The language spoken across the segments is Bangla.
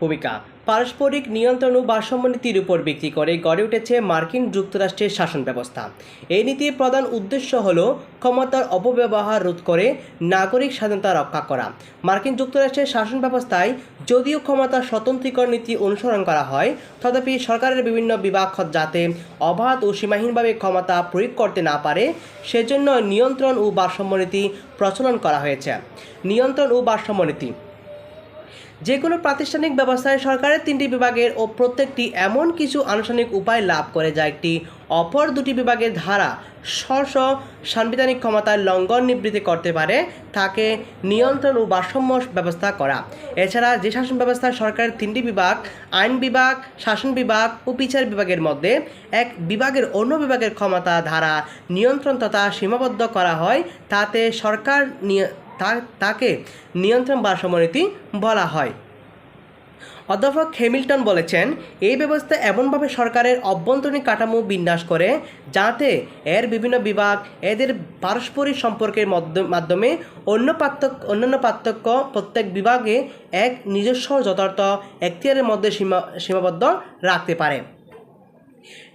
ভূমিকা। পারস্পরিক নিয়ন্ত্রণ ও ভারসাম্য নীতির উপর ভিত্তি করে গড়ে উঠেছে মার্কিন যুক্তরাষ্ট্রের শাসন ব্যবস্থা। এই নীতির প্রধান উদ্দেশ্য হল ক্ষমতার অপব্যবহার রোধ করে নাগরিক স্বাধীনতা রক্ষা করা। মার্কিন যুক্তরাষ্ট্রের শাসন ব্যবস্থায় যদিও ক্ষমতার স্বতন্ত্রীকরণ নীতি অনুসরণ করা হয়, তথাপি সরকারের বিভিন্ন বিভাগ যাতে অবাধ ও সীমাহীনভাবে ক্ষমতা প্রয়োগ করতে না পারে, সেজন্য নিয়ন্ত্রণ ও ভারসাম্য নীতি প্রচলন করা হয়েছে। নিয়ন্ত্রণ ও ভারসাম্য নীতি যে কোনো প্রাতিষ্ঠানিক ব্যবস্থায় সরকারের তিনটি বিভাগের ও প্রত্যেকটি এমন কিছু আনুষ্ঠানিক উপায় লাভ করে যা একটি অপর দুটি বিভাগের ধারা স্ব সাংবিধানিক ক্ষমতার লঙ্ঘন নিবৃত্তি করতে পারে, তাকে নিয়ন্ত্রণ ও ভারসাম্য ব্যবস্থা করা। এছাড়া যে শাসন ব্যবস্থায় সরকারের তিনটি বিভাগ, আইন বিভাগ, শাসন বিভাগ ও বিচার বিভাগের মধ্যে এক বিভাগের অন্য বিভাগের ক্ষমতা ধারা নিয়ন্ত্রণ তথা সীমাবদ্ধ করা হয়, তাতে সরকার নিয়- তা- তাকে নিয়ন্ত্রণ ভারসাম্য নীতি বলা হয়। অধ্যাপক হ্যামিল্টন বলেছেন, এই ব্যবস্থা এমনভাবে সরকারের অভ্যন্তরীণ কাঠামো বিন্যাস করে যাতে এর বিভিন্ন বিভাগ এদের পারস্পরিক সম্পর্কের মধ্য- মাধ্যমে অন্য পার্থক্য, অন্যান্য পার্থক্য প্রত্যেক বিভাগে এক নিজস্ব যথার্থ এখতিয়ারের মধ্যে সীমা, সীমাবদ্ধ রাখতে পারে।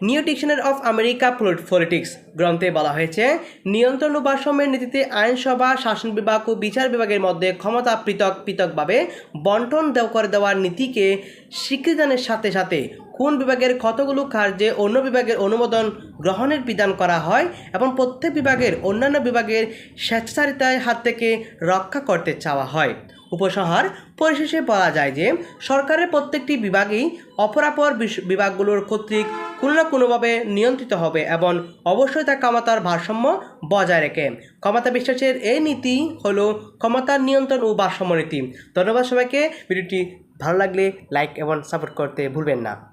New dictionary of America politics গ্রন্থে বলা হয়েছে, নিয়ন্ত্রণ ও নীতিতে আইনসভা, শাসন বিভাগ ও বিচার বিভাগের মধ্যে ক্ষমতা পৃথক, পৃথকভাবে বন্টন করে দেওয়ার নীতিকে স্বীকৃতিদানের সাথে সাথে কোন বিভাগের কতগুলো কার্যে অন্য বিভাগের অনুমোদন গ্রহণের বিধান করা হয় এবং প্রত্যেক বিভাগের অন্যান্য বিভাগের স্বেচ্ছাচারিতার হাত থেকে রক্ষা করতে চাওয়া হয়। উপসংহার পরিশেষে বলা যায় যে সরকারের প্রত্যেকটি বিভাগেই অপরাপর বিভাগগুলোর কর্তৃক কোনো না কোনোভাবে নিয়ন্ত্রিত হবে এবং অবশ্যই তা ক্ষমতার ভারসাম্য বজায় রেখে। ক্ষমতা বিশ্বাসের এই নীতি হলো ক্ষমতার নিয়ন্ত্রণ ও ভারসাম্য নীতি। ধন্যবাদ সবাইকে। ভিডিওটি ভালো লাগলে লাইক এবং সাপোর্ট করতে ভুলবেন না।